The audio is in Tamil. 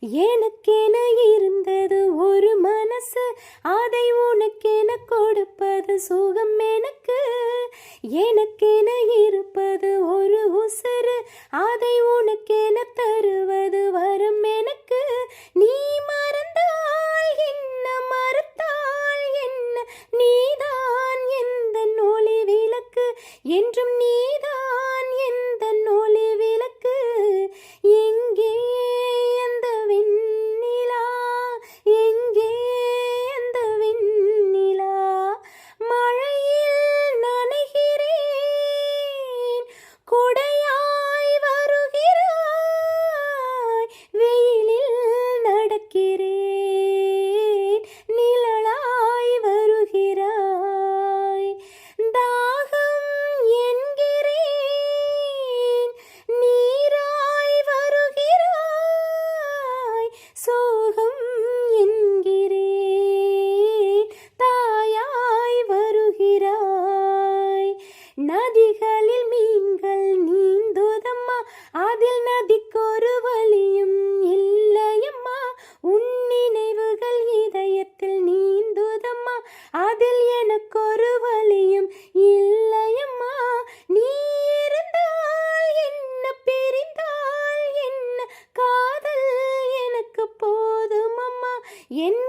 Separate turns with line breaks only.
எனக்கென இருந்தது ஒரு மனசு அதை உனக்கென கொடுப்பது சுகம் எனக்கு. எனக்கென இருப்பது ஒரு உசுறு அதை உனக்கென தருவது வரும் எனக்கு. நீ மறந்தால் என்ன மறுத்தால் என்ன? நீதான் எந்த ஒளி விளக்கு? என்றும் நீதான் என்கிறேன். தாயாய் வருகிறாய். நதிகளில் மீன்கள் நீந்தோதம்மா. அதில் நதிக்கொரு வழியும் இல்லையம்மா. உன் நினைவுகள் இதயத்தில் நீந்தோதம்மா. அதில் எனக்கொரு வழியும் இல்லை என்